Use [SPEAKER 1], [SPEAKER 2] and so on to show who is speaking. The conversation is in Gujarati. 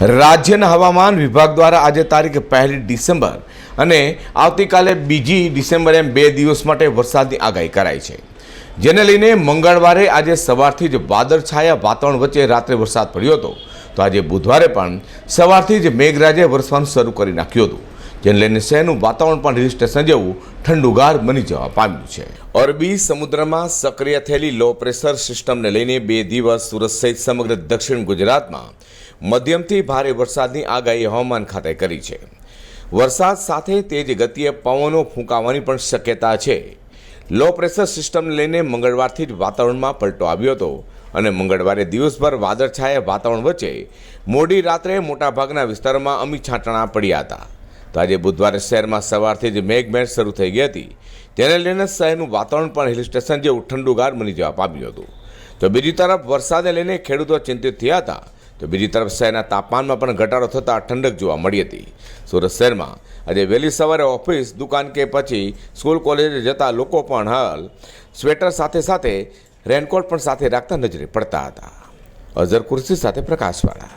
[SPEAKER 1] રાજ્યના હવામાન વિભાગ દ્વારા આજે તારીખ પહેલી ડિસેમ્બર અને આવતીકાલે બીજી ડિસેમ્બર એમ બે દિવસ માટે વરસાદની આગાહી કરાઈ છે. જેને લઈને મંગળવારે આજે સવારથી જ વાદળછાયા વાતાવરણ વચ્ચે રાત્રે વરસાદ પડ્યો હતો. તો આજે બુધવારે પણ સવારથી જ મેઘરાજે વરસવાનું શરૂ કરી નાખ્યું હતું. જેને લઈને શહેરનું વાતાવરણ પણ હિલ સ્ટેશન જેવું ઠંડુગાર બની જવા પામ્યું છે. અરબી સમુદ્રમાં સક્રિય થયેલી લો પ્રેશર સિસ્ટમને લઈને બે દિવસ સુરત સહિત સમગ્ર દક્ષિણ ગુજરાતમાં મધ્યમથી ભારે વરસાદની આગાહી હવામાન ખાતે કરી છે. વરસાદ સાથે તેજ ગતિએ પવનો ફૂંકાવાની પણ શક્યતા છે. લો પ્રેશર સિસ્ટમને લઈને મંગળવારથી જ વાતાવરણમાં પલટો આવ્યો હતો અને મંગળવારે દિવસભર વાદળછાયા વાતાવરણ વચ્ચે મોડી રાત્રે મોટાભાગના વિસ્તારોમાં અમી છાંટણા પડ્યા હતા. તો આજે બુધવારે શહેરમાં સવારથી જ મેઘમહેર શરૂ થઈ ગઈ હતી. તેને લઈને શહેરનું વાતાવરણ પણ હિલ સ્ટેશન જેવું ઠંડુગાર બની જવા પામ્યું હતું. તો બીજી તરફ વરસાદને લઈને ખેડૂતો ચિંતિત થયા હતા. તો બીજી તરફ શહેરના તાપમાનમાં પણ ઘટાડો થતાં ઠંડક જોવા મળી હતી. સુરત શહેરમાં આજે વહેલી સવારે ઓફિસ, દુકાન કે પછી સ્કૂલ, કોલેજે જતા લોકો પણ હાલ સ્વેટર સાથે સાથે રેનકોટ પણ સાથે રાખતા નજરે પડતા હતા. અઝર કુર્સી સાથે પ્રકાશવાળા.